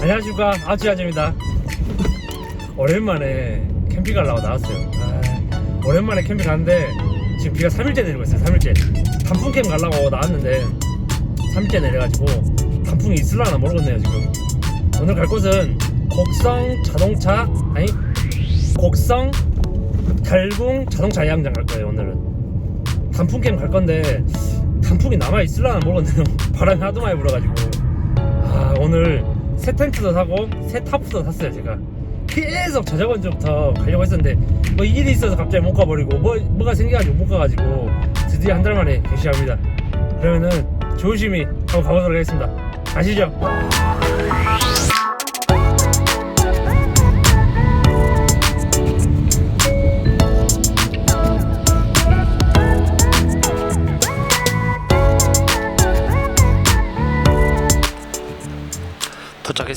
안녕하십니까. 아주아주입니다. 오랜만에 캠핑 가려고 나왔어요. 아, 오랜만에 캠핑 가는데 지금 비가 3일째 내리고 있어요 3일째. 단풍 캠 가려고 나왔는데 3일째 내려가지고 단풍이 있을라나 모르겠네요 지금. 오늘 갈 곳은 곡성 자동차 아니 곡성 달궁 자동차 야영장 갈 거예요 오늘은. 단풍 캠 갈 건데 단풍이 남아 있을라나 모르겠네요. 바람이 하도 많이 불어가지고. 아 오늘 새 텐트도 사고 새 타프도 샀어요 제가. 계속 저저번 주부터 가려고 했었는데 뭐 일이 있어서 갑자기 못 가버리고 뭐 뭐가 생겨가지고 못 가가지고 드디어 한 달 만에 개시합니다. 그러면은 조심히 한번 가보도록 하겠습니다. 가시죠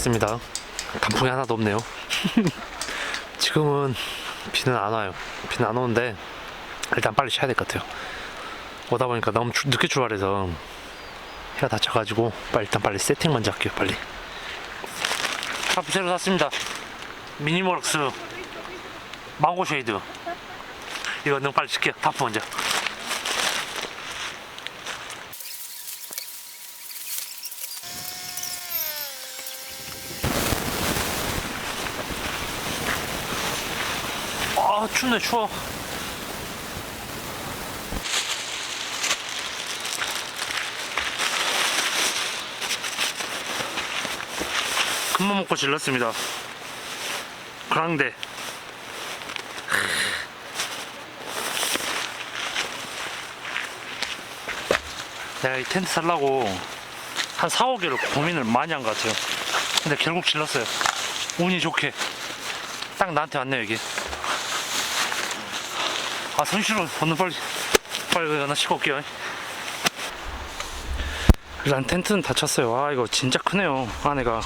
도착했습니다. 단풍이 하나도 없네요. 지금은 비는 안 와요. 비는 안 오는데 일단 빨리 쉬어야 될 것 같아요. 오다 보니까 너무 주- 늦게 출발해서 해가 다쳐가지고 빨리 일단 빨리 세팅 먼저 할게요 빨리. 타프 새로 샀습니다. 미니멀럭스 망고 쉐이드. 이거 너무 빨리 칠게요 타프 먼저 아 춥네 추워 큰맘 먹고 질렀습니다. 그랑데 내가 이 텐트 살라고 한 4, 5개를 고민을 많이 한 것 같아요. 근데 결국 질렀어요. 운이 좋게. 딱 나한테 왔네 여기 아 손실로 오늘 빨리 빨리 하나 씻고 올게요. 일단 텐트는 다 쳤어요. 아 이거 진짜 크네요. 안에가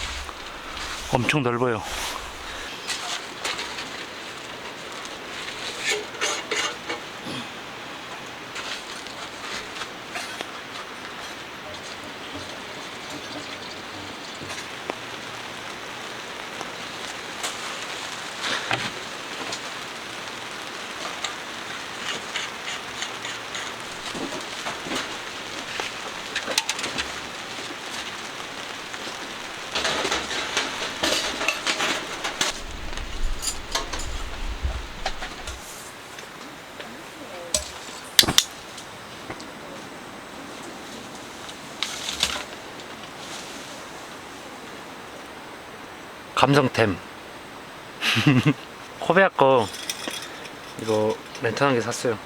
엄청 넓어요 감성템. 코베아 거 이거 랜턴 한개 샀어요.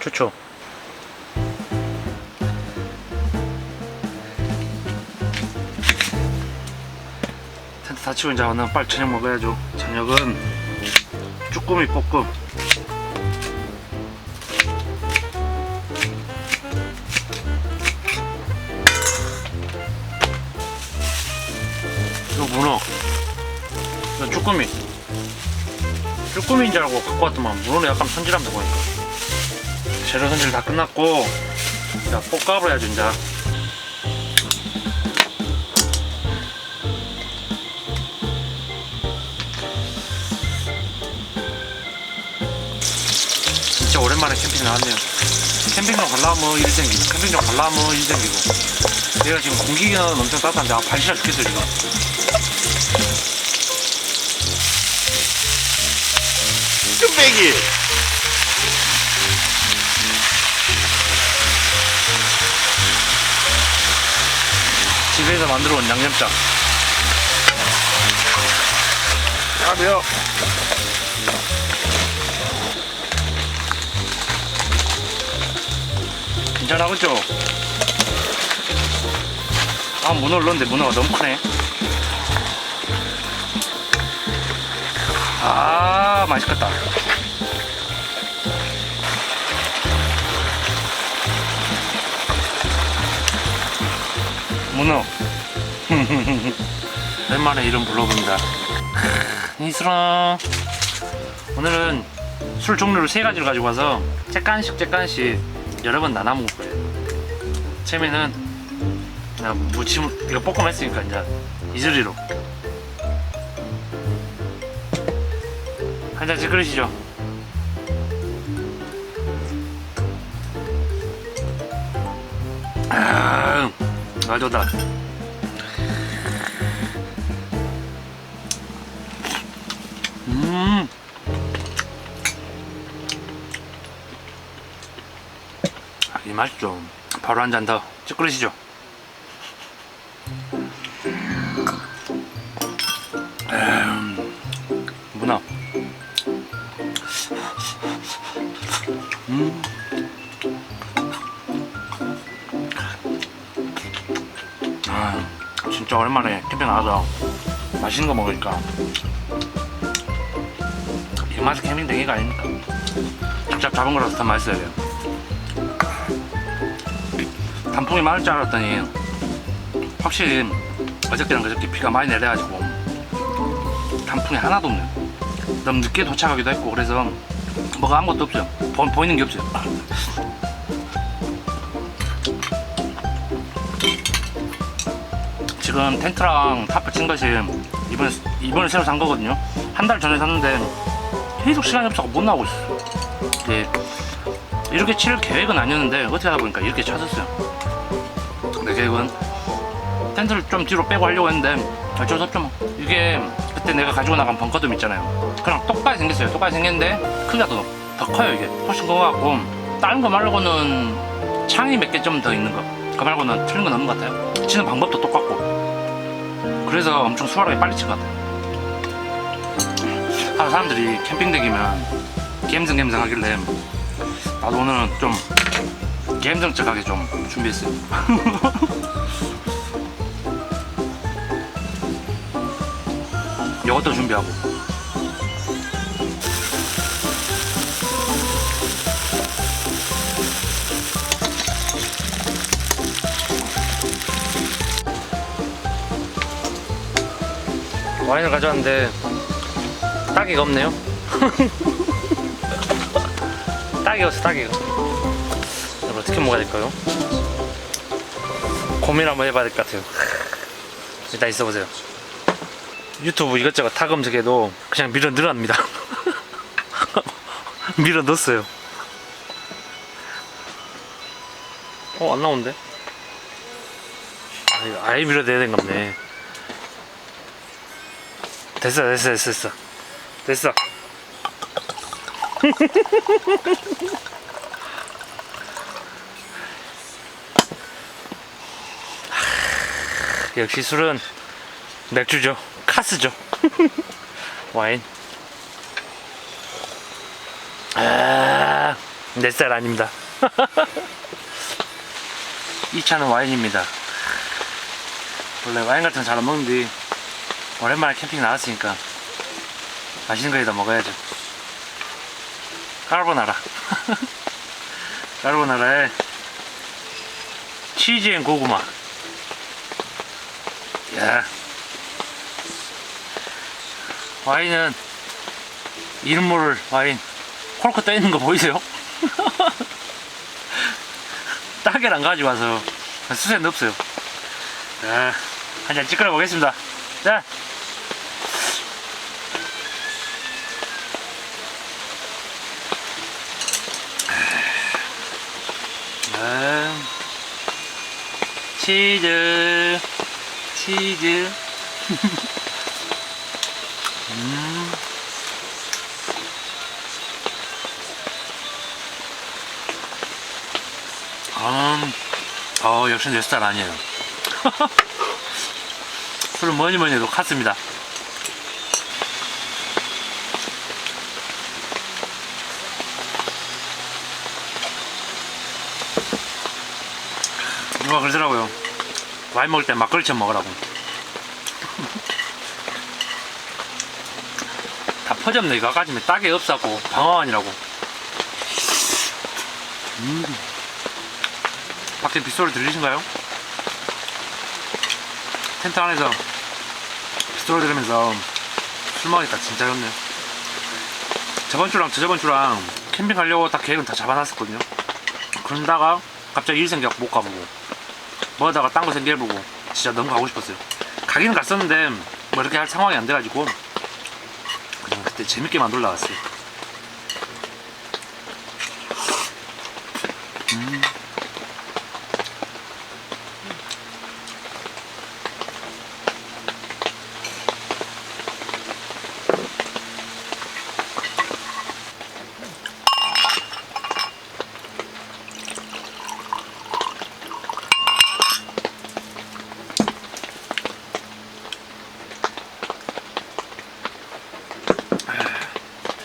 좋죠 텐트 다 치고 이제 오늘 빨리 저녁 먹어야죠. 저녁은 쭈꾸미 볶음 문어 이건 쭈꾸미. 쭈꾸미인 줄 알고 갖고 왔더만 문어는 약간 손질하면 보니까. 재료 손질 다 끝났고 자 볶아버 해야죠 이제. 진짜 오랜만에 캠핑 나왔네요. 캠핑장 갈라면 일 생기고 캠핑장 갈라면 일 생기고. 내가 지금 공기는 엄청 따뜻한데 아 발시라 죽겠어 지금 뚝배기. 집에서 만들어 온 양념장. 아 매워. 괜찮아그죠? 아 문어를 넣었는데 문어가 너무 크네. 아 맛있겠다 문어. 오랜만에 이름 불러봅니다. 이슬아. 오늘은 술 종류를 세 가지를 가지고 와서 째깐씩 째깐씩 여러 번 나눠 먹을 거예요. 처음에는 나 무침 이거 볶음 했으니까 이제 이슬이로. 한 잔씩 끓이시죠. 아, 아 좋다. 음. 아, 이 맛있죠. 바로 한 잔 더. 쭉 끓이시죠. 캠핑 나가서 맛있는 거 먹으니까 이 맛이 캠핑 되기가 아닙니까? 직접 잡은 거라서 더 맛있어야 돼요. 단풍이 많을 줄 알았더니 확실히 어저께랑 그저께 비가 많이 내려가지고 단풍이 하나도 없네요. 너무 늦게 도착하기도 했고 그래서 뭐가 아무것도 없어요. 보, 보이는 게 없어요. 지금 텐트랑 타프 친 것이 이번에 이번에 새로 산 거거든요. 한 달 전에 샀는데 계속 시간이 없어서 못 나오고 있어요. 예, 이렇게 칠 계획은 아니었는데 어떻게 하다 보니까 이렇게 찾았어요. 내 계획은 텐트를 좀 뒤로 빼고 하려고 했는데 어쩔 수 없죠 뭐. 이게 그때 내가 가지고 나간 벙커돔 있잖아요. 그냥 똑같이 생겼어요. 똑같이 생겼는데 크기가 더, 더 커요 이게. 훨씬 커 갖고 다른 거 말고는 창이 몇 개 좀 더 있는 거. 그 말고는 틀린 건 없는 것 같아요. 치는 방법도 똑같고. 그래서 엄청 수월하게 빨리 친 것 같아요. 사람들이 캠핑 댁이면 갬성갬성 하길래 나도 오늘은 좀 갬성적하게 좀 준비했어요. 이것도 준비하고. 와인을 가져왔는데 딱이가 없네요. 딱이 없어 딱이가. 이걸 어떻게 먹어야 될까요? 고민 한번 해봐야 될 것 같아요. 일단 있어보세요. 유튜브 이것저것 다 검색해도 그냥 밀어 늘어납니다. 밀어 넣었어요. 어, 안 나오는데? 아, 아예 밀어내야 겁네. 됐어, 됐어, 됐어, 됐어. 됐어. 역시 술은 맥주죠. 카스죠. 와인. 아, 내쌀 아닙니다. 이 차는 와인입니다. 원래 와인 같은 거 잘 안 먹는데 오랜만에 캠핑 나왔으니까 맛있는 거에다 먹어야죠. 까르보나라. 까르보나라에 치즈 앤 고구마. 야. 와인은 이름 모를 와인 콜크 떠 있는 거 보이세요? 따개를 안 가지고 와서 수세는 없어요. 자, 한잔 찌끄러 보겠습니다. 자. 음, 치즈, 치즈. 음. 음, 어, 역시 내 스타일 아니에요. 술은 뭐니 뭐니 해도 같습니다. 누가 그러더라고요. 와인 먹을 때 막걸리 좀 먹으라고. 다 퍼졌네. 이거 아까 전에 딱이 없었고 방어환이라고. 음. 밖에 빗소리 들리신가요? 텐트 안에서 빗소리 들으면서 술 먹으니까 진짜 좋네요. 저번 주랑 저저번 주랑 캠핑 가려고 다 계획은 다 잡아놨었거든요. 그러다가 갑자기 일 생겨 못 가보고 뭐하다가 딴 거 생겨보고 진짜 너무 가고 싶었어요. 가기는 갔었는데 뭐 이렇게 할 상황이 안 돼가지고 그냥 그때 재밌게 만들어 나갔어요.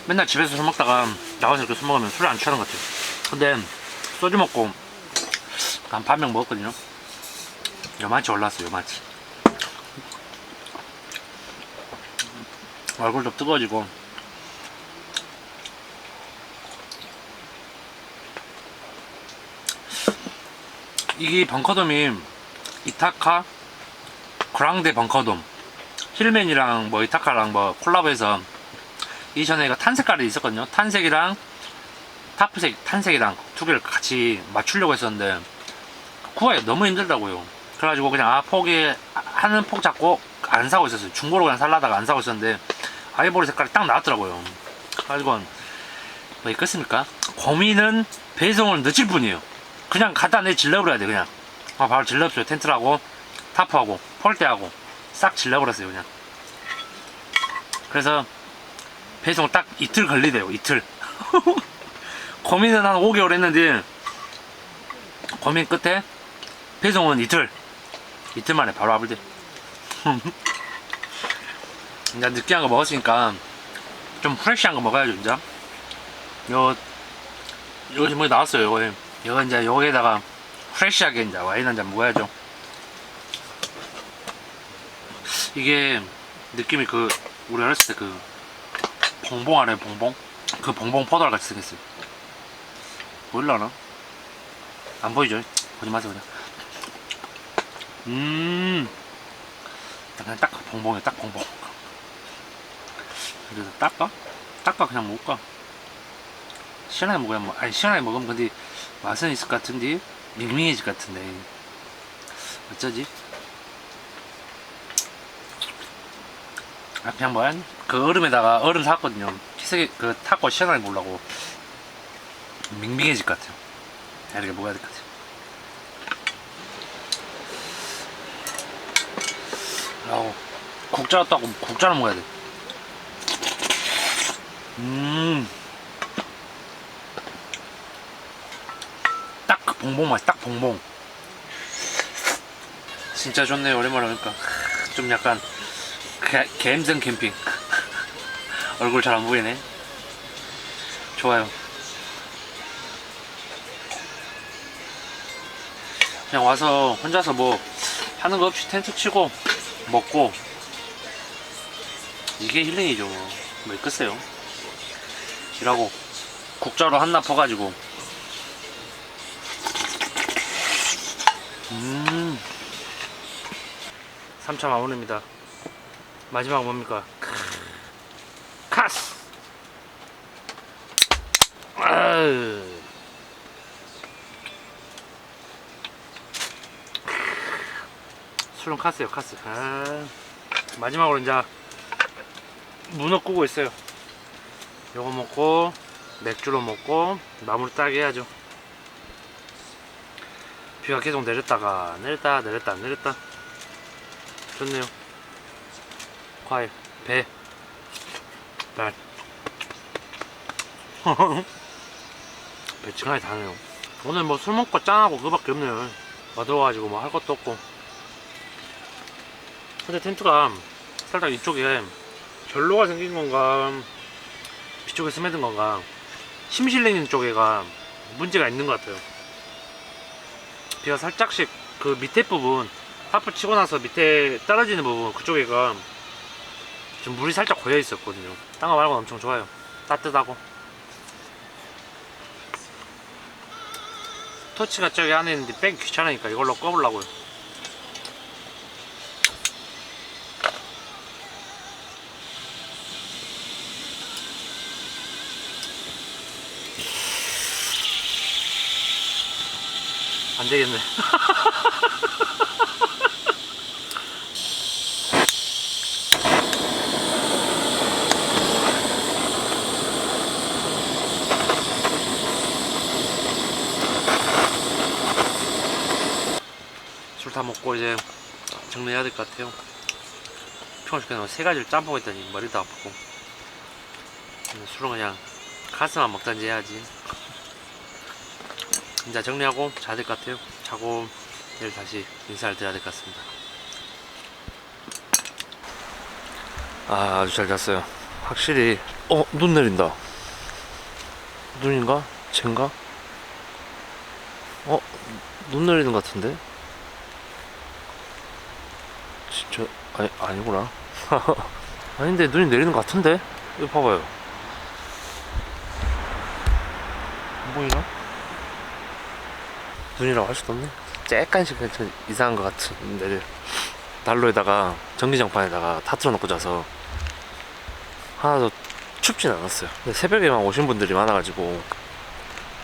맨날 집에서 술 먹다가 나와서 이렇게 술 먹으면 술을 안 취하는 것 같아요. 근데 소주 먹고 한 반병 먹었거든요. 요만치 올랐어요, 요만치. 얼굴도 뜨거워지고. 이게 벙커돔이 이타카 그랑데 벙커돔 힐맨이랑 뭐 이타카랑 뭐 콜라보해서 이전에 이거 탄 색 깔이 있었거든요. 탄색이랑 타프색, 탄색이랑 두 개를 같이 맞추려고 했었는데 구하기가 너무 힘들다고요. 그래가지고 그냥 아 포기 하는 폭 잡고 안 사고 있었어요. 중고로 그냥 살라다가 안 사고 있었는데 아이보리 색깔이 딱 나왔더라고요. 그래가지고 뭐 있겠습니까? 고민은 배송을 늦출 뿐이에요. 그냥 갖다 내 질러버려야 돼 그냥. 아 바로 질러버려요. 텐트라고 타프하고 폴대하고 싹 질러버렸어요 그냥. 그래서 배송 딱 이틀 걸리대요 이틀. 고민은 한 5개월 했는데 고민 끝에 배송은 이틀. 이틀 만에 바로 와버리대. 이제 느끼한 거 먹었으니까 좀 프레시한 거 먹어야죠 이제 요 요거 제목이 나왔어요 요거 요거 이제 요거에다가 프레시하게 이제 와인 한 잔 먹어야죠. 이게 느낌이 그 우리 어렸을 때그 봉봉 알아요 봉봉? 그 봉봉 포도알 같이 생겼어요 보일라나? 안 보이죠? 보지 마세요 그냥 음 그냥 딱 봉봉이에요 딱 봉봉 그래서 닦아? 닦아 그냥 먹을까? 시원하게 먹어야 뭐 아니 시원하게 먹으면 근데 맛은 있을 것 같은데 밍밍해질 것 같은데 어쩌지? 아 그냥 뭐야 그 얼음에다가 얼음 샀거든요 키세게 그 타고 시원하게 먹으려고 밍밍해질 것 같아요 이렇게 먹어야 될 것 같아요 아우 국자 또 하고 국자를 먹어야 돼 음. 딱 그 봉봉 맛, 딱 봉봉. 진짜 좋네요, 오랜만에 오니까. 좀 약간, 개, 갬성 캠핑. 얼굴 잘 안 보이네. 좋아요. 그냥 와서 혼자서 뭐 하는 거 없이 텐트 치고 먹고 이게 힐링이죠. 뭐 있겠어요. 일하고 국자로 한납 퍼가지고 음 3차 마무리입니다 마지막 뭡니까? 카스. 아유. 술은 카스요 카스. 아. 마지막으로 이제 문어 꾸고 있어요. 요거 먹고 맥주로 먹고 마무리 딱 해야죠. 비가 계속 내렸다가 내렸다 내렸다 내렸다. 좋네요 과일 배 날. 배치가이 다네요. 오늘 뭐 술 먹고 짠하고 그거밖에 없네요. 어두워가지고 뭐 할 것도 없고. 근데 텐트가 살짝 이쪽에 결로가 생긴 건가 뒤쪽에 스며든 건가 심실리는 쪽에가 문제가 있는 것 같아요. 비가 살짝씩 그 밑에 부분 타프 치고 나서 밑에 떨어지는 부분 그쪽에가 좀 물이 살짝 고여 있었거든요. 딴거 말고는 엄청 좋아요. 따뜻하고. 토치가 저기 안에 있는데 빼기 귀찮으니까 이걸로 꺼보려고요. 안 되겠네 다 먹고 이제 정리해야 될 것 같아요. 평소 그냥 세 가지를 짬뽕 했더니 머리도 아프고 음, 술은 그냥 가스만 먹던지 해야지. 이제 정리하고 자야 될 것 같아요. 자고 내일 다시 인사를 드려야 될 것 같습니다. 아 아주 잘 잤어요. 확실히 어 눈 내린다. 눈인가? 쟤인가? 어? 눈 내리는 것 같은데? 진짜 아니 아니구나. 아닌데 눈이 내리는 것 같은데? 이거 봐봐요. 안 보이나? 눈이라고 할 수도 없네. 그냥 좀 이상한 것 같은데 난로에다가 전기장판에다가 다 틀어놓고 자서 하나도 춥진 않았어요. 근데 새벽에만 오신 분들이 많아가지고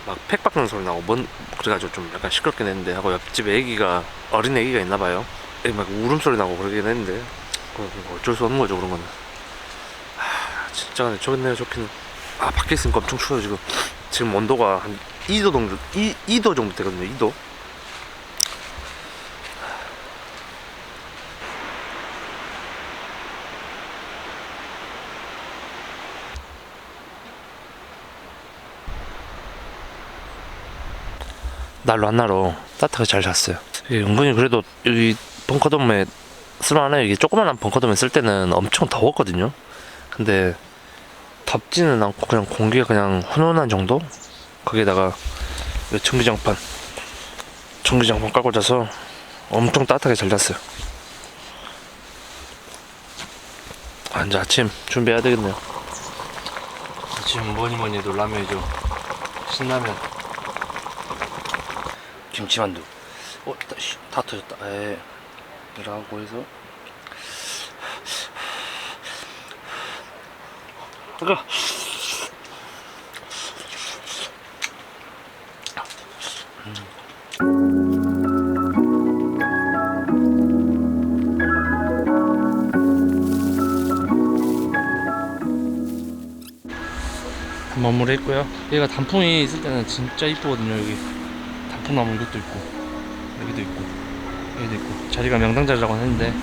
막 팩 박는 소리 나고 뭔 그래가지고 좀 약간 시끄럽긴 했는데 하고 옆집에 애기가 어린 애기가 있나봐요. 애기 막 울음소리 나고 그러긴 했는데 그거 어쩔 수 없는 거죠 그런 거는. 하, 진짜 근데 좋네요 좋기는. 아 밖에 있으니까 엄청 추워요 지금. 지금 온도가 한 2도 정도 2, 2도 정도 되거든요 2도. 날로 한 날로 따뜻하게 잘 잤어요. 이게 은근히 그래도 여기 벙커돔에 쓸만한 이게 조그만한 벙커돔에 쓸 때는 엄청 더웠거든요. 근데 덥지는 않고 그냥 공기가 그냥 훈훈한 정도? 거기에다가 이 전기장판 전기장판 깔고 자서 엄청 따뜻하게 잘 잤어요. 아, 이제 아침 준비해야 되겠네요. 아침 뭐니 뭐니 해도 라면이죠. 신라면. 김치만두. 어, 다, 씨, 다 터졌다. 에, 이 라고 해서. 그거. 마무리했고요. 얘가 단풍이 있을 때는 진짜 이쁘거든요. 여기 단풍나무 이것도 있고 여기도 있고 여기도 있고 자리가 명당 자리라고 하는데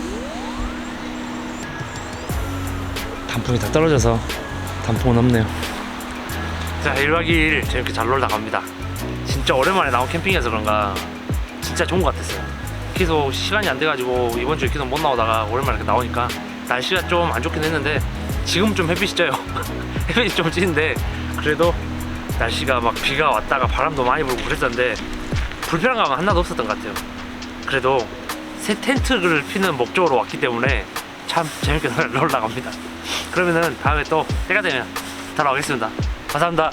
단풍이 다 떨어져서 단풍은 없네요. 자 1박 2일 재밌게 잘 놀다 갑니다. 진짜 오랜만에 나온 캠핑이어서 그런가 진짜 좋은 것 같았어요. 계속 시간이 안 돼가지고 이번 주에 계속 못 나오다가 오랜만에 이렇게 나오니까 날씨가 좀 안 좋긴 했는데 지금 좀 햇빛이 쪄요. 햇빛이 좀 찌는데 그래도 날씨가 막 비가 왔다가 바람도 많이 불고 그랬었는데 불편한 감은 하나도 없었던 것 같아요. 그래도 새 텐트를 피는 목적으로 왔기 때문에 참 재밌게 놀러 갑니다. 그러면은 다음에 또 때가 되면 돌아오겠습니다. 감사합니다.